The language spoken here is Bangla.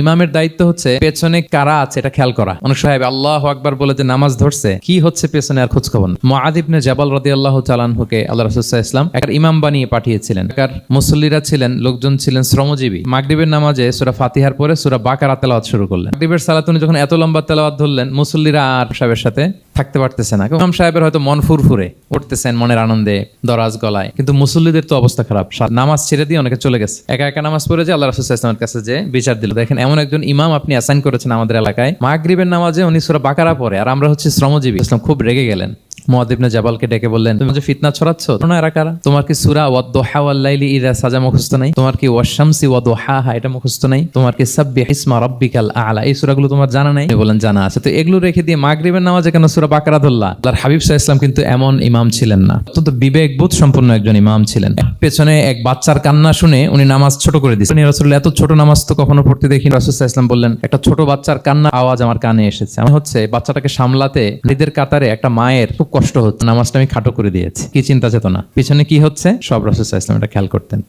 ইমামের দায়িত্ব হচ্ছে পেছনে কারা আছে এটা খেয়াল করা। অনেক সাহেব আল্লাহ আকবার বলে যে নামাজ ধরছে, কি হচ্ছে পেছনে আর খোঁজ খবর মহাদিবনে জাবাল রদি আল্লাহ চালানহুকে আল্লাহ রসুল্লাহ ইসলাম একটা ইমাম বানিয়ে পাঠিয়েছিলেন। একার মুসল্লিরা ছিলেন, লোকজন ছিলেন শ্রমজীবী। মাগদিবের নামাজে সুরা ফাতিহার পরে সুরা বাকারা তেলাওয়াত শুরু করলেন। মাগরিবের সালাতুনি যখন এত লম্বা তেলাওয়াত ধরলেন, মুসল্লিরা আর সাহেবের সাথে থাকতে পারতেছে না। ইমাম সাহেবের হয়তো মন ফুরফুরে, উঠতেছেন মনের আনন্দে, দরাজ গলায়। কিন্তু মুসল্লিদের তো অবস্থা খারাপ। নামাজ ছেড়ে দিয়ে অনেকে চলে গেছে। একা একা নামাজ পড়ে যে আল্লাহ রাসুল ইসলামের কাছে যে বিচার দিল। দেখেন, এমন একজন ইমাম আপনি অ্যাসাইন করেছেন আমাদের এলাকায়। মাগরিবের নামাজে উনি সুরা বাকারা পরে আর আমরা হচ্ছে শ্রমজীবী। ইসলাম খুব রেগে গেলেন। মহাদিবনে জাবালকে ডেকে বললেন, তুমি যে ফিতনা ছড়াচ্ছ না এরা কারা? তোমার কি সুরা ওয়াদ্দোহা ওয়াল্লাইলি ইদা সাজা মুখস্থ নাই? তোমার কি ওয়াশামসি ওয়াদোহাহা এটা মুখস্থ নাই? তোমার কি সাব্বি ইসমা রাব্বিকাল আলা? এই সূরাগুলো তোমার জানা নাই? বলেন জানা আছে। তো এগুলো রেখে দিয়ে মাগরিবের নামাজে কেন সূরা বাকারা ধরলা? আল্লাহর হাবিব সাল্লাল্লাহু ইসলাম কিন্তু এমন ইমাম ছিলেন না। অত্যন্ত বিবেকবোধ সম্পন্ন একজন ইমাম ছিলেন। পেছনে এক বাচ্চার কান্না শুনে উনি নামাজ ছোট করে দিয়েছেন। উনি রাসূলুল্লাহ, এত ছোট নামাজ তো কখনো পড়তে দেখি রাসূল ইসলাম বললেন, একটা ছোট বাচ্চার কান্না আওয়াজ আমার কানে এসেছে। আমি হচ্ছে বাচ্চাটাকে সামলাতে নিজের কাতারে একটা মায়ের খুব কষ্ট হচ্ছে। নামাজটা আমি খাটো করে দিয়েছি। কি চিন্তা চেতনা? পিছনে কি হচ্ছে? সব রসদ ইসলাম এটা খেয়াল করতেন।